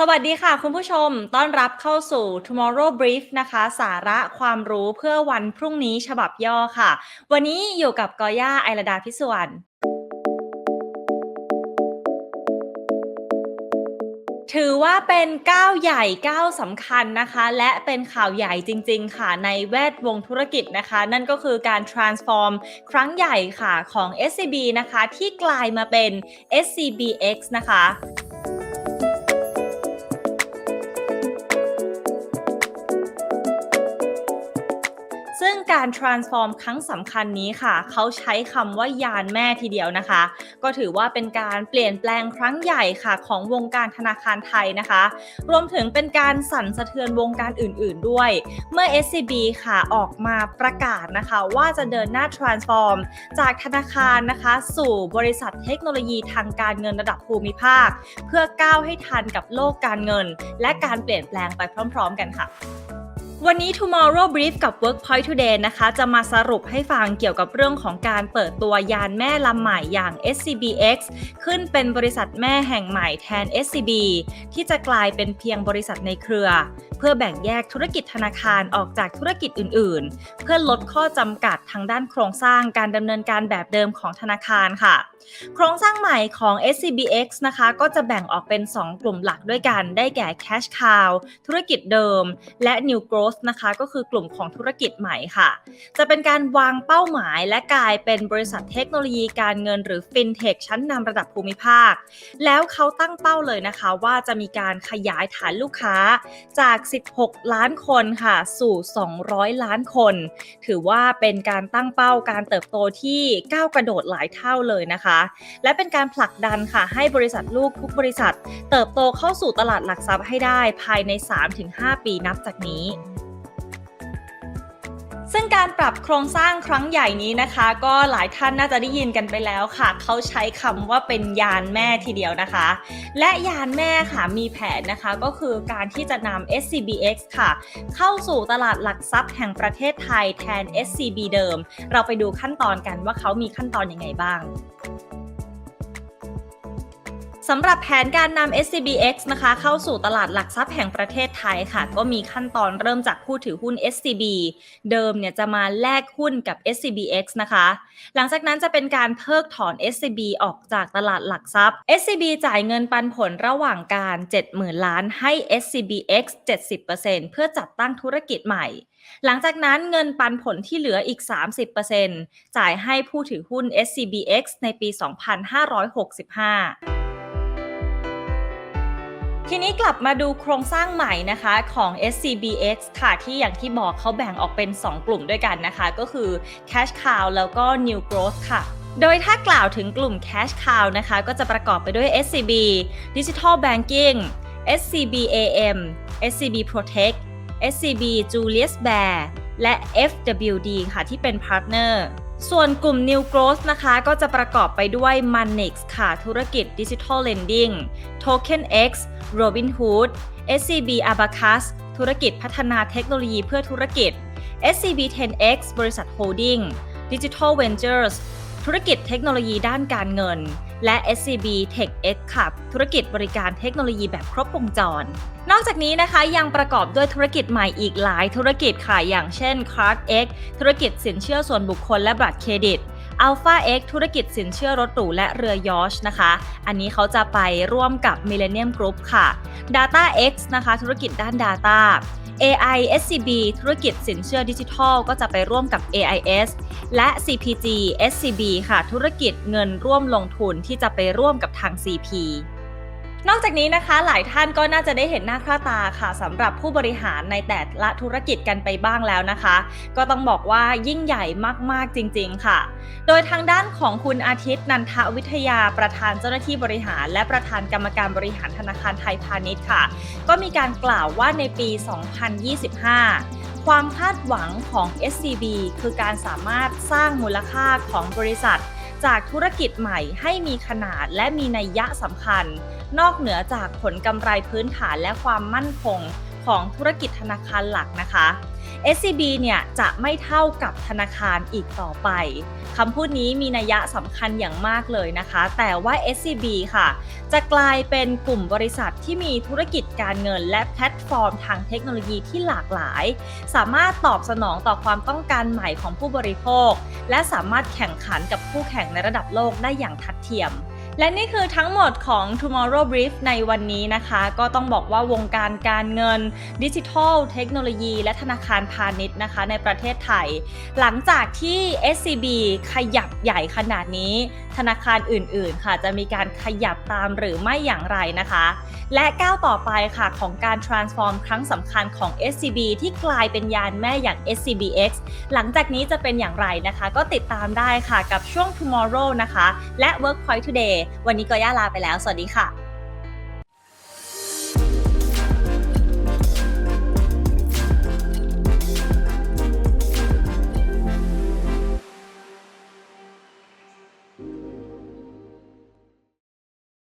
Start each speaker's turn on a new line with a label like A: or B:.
A: สวัสดีค่ะคุณผู้ชม ต้อนรับเข้าสู่ Tomorrow Brief นะคะ สาระความรู้เพื่อวันพรุ่งนี้ฉบับย่อค่ะ วันนี้อยู่กับกอย่าไอรดาพิสวรรณถือว่าเป็นก้าวใหญ่ก้าวสำคัญนะคะ และเป็นข่าวใหญ่จริง ๆ ค่ะในแวดวงธุรกิจนะคะ นั่นก็คือการ transform ครั้งใหญ่ค่ะของ SCB นะคะ ที่กลายมาเป็น SCBX นะคะ ซึ่งการ transform ครั้งสำคัญนี้ค่ะ เขาใช้คำว่ายานแม่ทีเดียวนะคะ ก็ถือว่าเป็นการเปลี่ยนแปลงครั้งใหญ่ค่ะของวงการธนาคารไทยนะคะ รวมถึงเป็นการสั่นสะเทือนวงการอื่น ๆ ด้วย เมื่อ SCB ค่ะออกมาประกาศนะคะ ว่าจะเดินหน้า transform จากธนาคารนะคะ สู่บริษัทเทคโนโลยีทางการเงินระดับภูมิภาค เพื่อก้าวให้ทันกับโลกการเงิน และการเปลี่ยนแปลงไปพร้อม ๆ กันค่ะ วันนี้ Tomorrow Brief กับ Workpoint Today นะคะ จะมาสรุปให้ฟังเกี่ยวกับเรื่องของการเปิดตัวยานแม่ลำใหม่อย่าง SCBX ขึ้นเป็นบริษัทแม่แห่งใหม่แทน SCB ที่จะกลายเป็นเพียงบริษัทในเครือ เพื่อแบ่งแยกธุรกิจธนาคารออกจากธุรกิจอื่น ๆ เพื่อลดข้อจำกัดทางด้านโครงสร้างการดำเนินการแบบเดิมของธนาคารค่ะ โครงสร้างใหม่ของ SCBX นะคะ ก็จะแบ่งออกเป็น 2 กลุ่มหลักด้วยกัน ได้แก่ Cash Cow ธุรกิจเดิม และ New Growth นะคะ ก็คือกลุ่มของธุรกิจใหม่ค่ะ จะเป็นการวางเป้าหมายและกลายเป็นบริษัทเทคโนโลยีการเงินหรือ FinTech ชั้นนำระดับภูมิภาค แล้วเขาตั้งเป้าเลยนะคะว่าจะมีการขยายฐานลูกค้าจาก 16 ล้านคนค่ะ สู่ 200 ล้านคน ถือว่าเป็นการตั้งเป้าการเติบโตที่ก้าวกระโดดหลายเท่าเลยนะคะ และเป็นการผลักดันค่ะ ให้บริษัทลูกทุกบริษัท เติบโตเข้าสู่ตลาดหลักทรัพย์ให้ได้ภายใน 3-5 ปีนับจากนี้ ซึ่งการปรับโครงสร้างครั้งใหญ่นี้นะคะ ก็หลายท่านน่าจะได้ยินกันไปแล้วค่ะ เขาใช้คำว่าเป็นยานแม่ทีเดียวนะคะ และยานแม่ค่ะมีแผนนะคะก็คือการที่จะนำ SCBX ค่ะ เข้าสู่ตลาดหลักทรัพย์แห่งประเทศไทยแทน SCB เดิม เราไปดูขั้นตอนกันว่าเขามีขั้นตอนยังไงบ้าง สำหรับแผนการนำ SCBX นะคะ เข้าสู่ตลาดหลักทรัพย์แห่งประเทศไทยค่ะ ก็มีขั้นตอนเริ่มจากผู้ถือหุ้น SCB เดิมเนี่ยจะมาแลกหุ้นกับ SCBX นะคะ หลังจากนั้นจะเป็นการเพิกถอน SCB ออกจากตลาดหลักทรัพย์ SCB จ่ายเงินปันผลระหว่างการ 70,000 ล้านให้ SCBX 70%เพื่อจัดตั้งธุรกิจใหม่ หลังจากนั้นเงินปันผลที่เหลืออีก 30%จ่ายให้ผู้ถือหุ้น SCBX ในปี 2565 ทีนี้กลับมาดูโครงสร้างใหม่นะคะของ SCBX ค่ะที่อย่างที่บอกเขาแบ่งออกเป็น 2 กลุ่มด้วยกันนะคะ ก็คือ Cash Cow แล้วก็ New Growth ค่ะโดยถ้ากล่าวถึงกลุ่ม Cash Cow นะคะ ก็จะประกอบไปด้วย SCB Digital Banking SCB AM SCB Protect SCB Julius bear และ FWD ค่ะที่เป็นพาร์ทเนอร์ ส่วนกลุ่ม New Growth นะคะ ก็จะประกอบไปด้วย Manix ค่ะธุรกิจ Digital Lending Token X Robinhood SCB Abacus ธุรกิจพัฒนาเทคโนโลยีเพื่อธุรกิจ SCB 10X บริษัทโฮลดิ้ง Digital Ventures ธุรกิจเทคโนโลยีด้านการเงิน และ SCB TechX ค่ะ ธุรกิจบริการเทคโนโลยีแบบครบวงจร นอกจากนี้นะคะยังประกอบด้วยธุรกิจใหม่อีกหลายธุรกิจค่ะ อย่างเช่น Card X ธุรกิจสินเชื่อส่วนบุคคลและบัตรเครดิต Alpha X ธุรกิจสินเชื่อรถหรูและเรือยอชนะคะ อันนี้เขาจะไปร่วมกับ Millennium Group ค่ะ Data X นะคะ ธุรกิจด้าน Data AI SCB ธุรกิจสินเชื่อดิจิทัล ก็จะไปร่วมกับ AIS และ CPG SCB ค่ะ ธุรกิจเงินร่วมลงทุนที่จะไปร่วมกับทาง CP นอกจากนี้นะคะหลายท่านก็น่าจะได้เห็นหน้าค่าตาค่ะสำหรับผู้บริหารในแต่ละธุรกิจกันไปบ้างแล้วนะคะ ก็ต้องบอกว่ายิ่งใหญ่มากๆจริง ๆ ค่ะ โดยทางด้านของคุณอาทิตย์นันทวิทยาประธานเจ้าหน้าที่บริหาร และประธานกรรมการบริหารธนาคารไทยพาณิชย์ค่ะ ก็มีการกล่าวว่าในปี 2025ความคาดหวังของ SCB คือการสามารถสร้างมูลค่าของบริษัท จากธุรกิจใหม่ให้มีขนาดและมีนัยยะสำคัญ นอกเหนือจากผลกำไรพื้นฐานและความมั่นคง ของธุรกิจธนาคารหลักนะคะ SCB เนี่ยจะไม่เท่ากับธนาคารอีกต่อไปคำพูดนี้มีนัยสำคัญอย่างมากเลยนะคะ แต่ว่า SCB ค่ะ จะกลายเป็นกลุ่มบริษัทที่มีธุรกิจการเงิน และแพลตฟอร์มทางเทคโนโลยีที่หลากหลาย สามารถตอบสนองต่อความต้องการใหม่ของผู้บริโภค และสามารถแข่งขันกับคู่แข่งในระดับโลกได้อย่างทัดเทียม และนี่คือทั้งหมดของ Tomorrow Brief ในวันนี้นะคะ ก็ต้องบอกว่าวงการการเงิน ดิจิทัล เทคโนโลยี และธนาคารพาณิชย์นะคะ ในประเทศไทย หลังจากที่ SCB ขยับใหญ่ขนาดนี้ ธนาคารอื่นๆ ค่ะ จะมีการขยับตามหรือไม่อย่างไรนะคะ และก้าวต่อไปค่ะของการ transform ครั้งสำคัญของ SCB ที่กลายเป็นยานแม่อย่าง SCBX หลังจากนี้จะเป็นอย่างไรนะคะ ก็ติดตามได้ค่ะกับช่วง Tomorrow นะคะ และ Workpoint Today วันนี้ก็ย่าลาไปแล้ว สวัสดีค่ะ